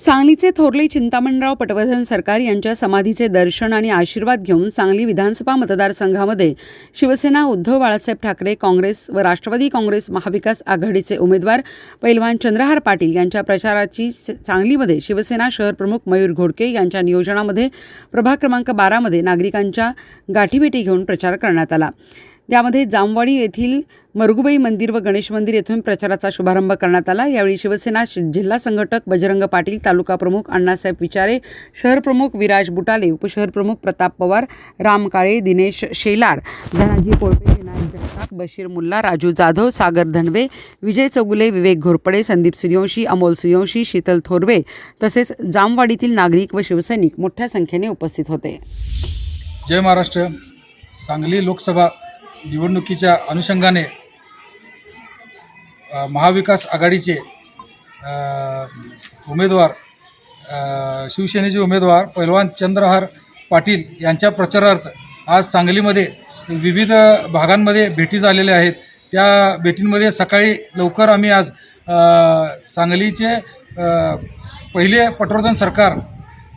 सांगलीचे थोरले चिंतामणराव पटवर्धन सरकार यांच्या समाधीचे दर्शन आणि आशीर्वाद घेऊन सांगली विधानसभा मतदारसंघामध्ये शिवसेना उद्धव बाळासाहेब ठाकरे काँग्रेस व राष्ट्रवादी काँग्रेस महाविकास आघाडीचे उमेदवार पैलवान चंद्रहार पाटील यांच्या प्रचाराची सांगलीमध्ये शिवसेना शहर प्रमुख मयूर घोडके यांच्या नियोजनामध्ये प्रभाग क्रमांक बारामध्ये नागरिकांच्या गाठीभेटी घेऊन प्रचार करण्यात आला. त्यामध्ये जामवाडी येथील मरगुबाई मंदिर व गणेश मंदिर येथून प्रचाराचा शुभारंभ करण्यात आला. यावेळी शिवसेना जिल्हा संघटक बजरंग पाटील तालुका प्रमुख अण्णासाहेब विचारे शहर प्रमुख विराज बुटाले उपशहर प्रमुख प्रताप पवार राम काळे दिनेश शेलार धनाजी कोळपे विनायक जगताप बशीर मुल्ला राजू जाधव सागर धनवे विजय चौगुले विवेक घोरपडे संदीप सूर्यवंशी अमोल सूर्यवंशी शीतल थोरवे तसेच जामवाडीतील नागरिक व शिवसैनिक मोठ्या संख्येने उपस्थित होते. जय महाराष्ट्र. सांगली लोकसभा निवडणुकीच्या अनुषंगाने महाविकास आघाडीचे उमेदवार शिवसेनेचे उमेदवार पैलवान चंद्रहार पाटील यांच्या प्रचारार्थ आज सांगलीमध्ये विविध भागांमध्ये भेटी झालेल्या आहेत. त्या भेटींमध्ये सकाळी लवकर आम्ही आज सांगलीचे पहिले पटवर्धन सरकार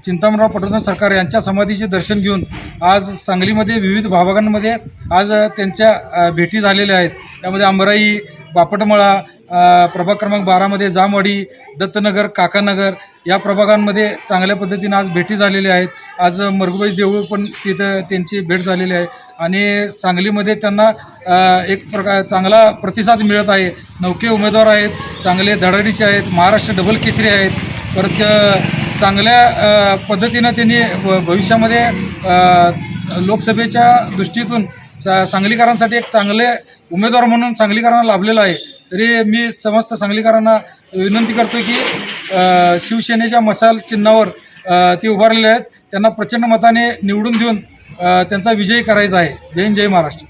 चिंतामणराव पटवर्धन सरकार यांच्या समाधीचे दर्शन घेऊन आज सांगलीमध्ये विविध भागांमध्ये आज त्यांच्या भेटी झालेल्या आहेत. त्यामध्ये अंबराई बापटमळा प्रभाग क्रमांक बारामध्ये जामवाडी दत्तनगर काकानगर या प्रभागांमध्ये चांगल्या पद्धतीने आज भेटी झालेल्या आहेत. आज मरगुबाई देऊळ पण तिथं त्यांची भेट झालेली आहे. आणि सांगलीमध्ये त्यांना एक प्रकार चांगला प्रतिसाद मिळत आहे. नौके उमेदवार आहेत चांगले धडाडीचे आहेत महाराष्ट्र डबल केसरी आहेत. परत चांगल्या पद्धतीनं त्यांनी भ- भविष्यामध्ये लोकसभेच्या दृष्टीतून सा सांगलीकरांसाठी एक चांगले उमेदवार म्हणून सांगलीकरांना लाभलेलं आहे. तरी मी समस्त सांगलीकरांना विनंती करतो की शिवसेनेच्या मसाल चिन्हावर ते उभारलेले आहेत. त्यांना प्रचंड मताने निवडून देऊन त्यांचा विजय करायचा आहे. जय हिंद जय महाराष्ट्र.